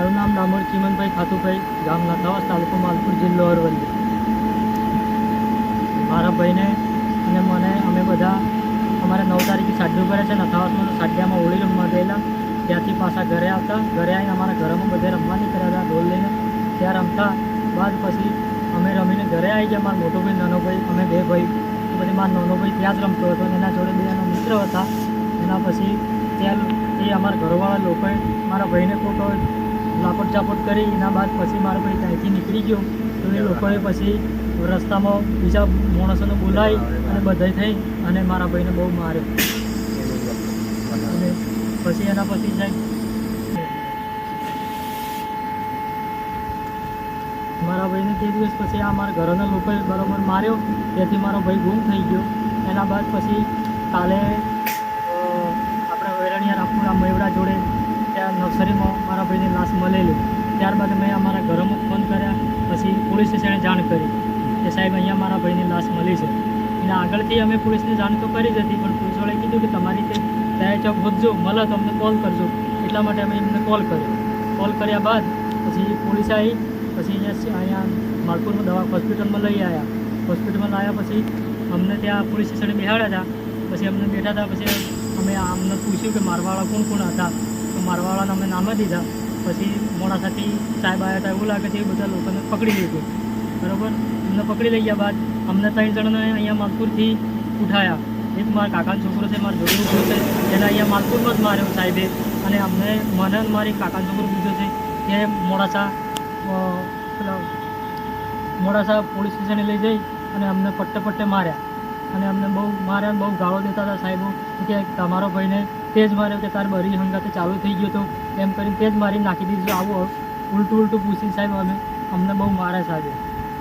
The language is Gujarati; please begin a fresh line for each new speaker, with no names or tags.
મારું નામ ડામોર ચીમનભાઈ ખાતુભાઈ ગામ લતાવાસ તાલુકો માલપુર જિલ્લો અરવલ્લી. મારા ભાઈને અને મને, અમે બધા અમારે નવ તારીખે સાડ્યું કરે છે નથાવાસમાં તો સાડ્યામાં હોળી રમવા ગયેલા. ત્યાંથી પાછા ઘરે આવતા, ઘરે આવીને અમારા ઘરમાં બધે રમવા નીકળ્યા હતા ઢોલ લઈને ત્યાં રમતા. બાદ પછી અમે રમીને ઘરે આવી ગયા, મારા મોટો ભાઈ નાનો ભાઈ અમે બે ભાઈ. પછી મારા નાનો ભાઈ ત્યાં જ રમતો હતો એના જોડે બે મિત્ર હતા. એના પછી ત્યાં એ અમારા ઘરવાળા લોકોએ મારા ભાઈને ખોટો લાપટ ચાપટ કરી, એના બાદ પછી મારો ભાઈ ત્યાંથી નીકળી ગયો. તો એ લોકોએ પછી રસ્તામાં બીજા માણસોને બોલાવી અને બધાય થઈ અને મારા ભાઈને બહુ માર્યો. અને પછી એના પછી જાય. મારા ભાઈને તે દિવસ પછી આ મારા ઘરના લોકોએ બરાબર માર્યો. તેથી મારો ભાઈ ગુમ થઈ ગયો. એના બાદ પછી કાલે આપણે વૈરણિયા રામપુરા મેવડા જોડે ત્યાં નર્સરીમાં મારા ભાઈની લાશ મળેલી. ત્યારબાદ મેં અમારા ઘરમાં ફોન કર્યા, પછી પોલીસ સ્ટેશને જાણ કરી કે સાહેબ, અહીંયા મારા ભાઈની લાશ મળી છે. એના આગળથી અમે પોલીસને જાણ તો કરી જ હતી, પણ પોલીસવાળાએ કીધું કે તમારી તે દયા ચોક વધજો મળે તો અમને કોલ કરજો. એટલા માટે અમે એમને કોલ કર્યો. કોલ કર્યા બાદ પછી પોલીસ આવી, પછી અહીંયા અહીંયા માલપુરમાં દવા, હોસ્પિટલમાં લઈ આવ્યા. હોસ્પિટલમાં લાવ્યા પછી અમને ત્યાં પોલીસ સ્ટેશને બેહાડ્યા હતા. પછી અમને બેઠા હતા, પછી અમે અમને પૂછ્યું કે મારવાળા કોણ કોણ હતા? તો મારવાળાને અમે નામ દીધા. પછી મોડાસાથી સાહેબ આવ્યા હતા એવું લાગે છે એ બધા લોકોને પકડી લીધું. બરાબર? અમને પકડી લઈ ગયા બાદ અમને ત્રણ જણાને અહીંયા માલપુરથી ઉઠાયા. એક મારા કાકાનો છોકરો છે, મારા જોડે છોકરો છે એને અહીંયા માલપુરમાં જ માર્યો સાહેબે. અને અમને, મને મારી કાકાનો છોકરો બીજો છે તે મોડાસા પેલા મોડાસા પોલીસ સ્ટેશને લઈ જઈ અને અમને પટ્ટે પટ્ટે માર્યા. અને અમને બહુ માર્યા બહુ ગાળો દેતા હતા સાહેબો. કે તમારો ભાઈને તે જ માર્યો કે તાર બરી હંગાતે ચાલુ થઈ ગયો તો એમ કરીને તે જ મારી નાખી દીધું આવું ઉલટું ઉલટું પૂછી સાહેબ અમે અમને બહુ મારે સાહેબે.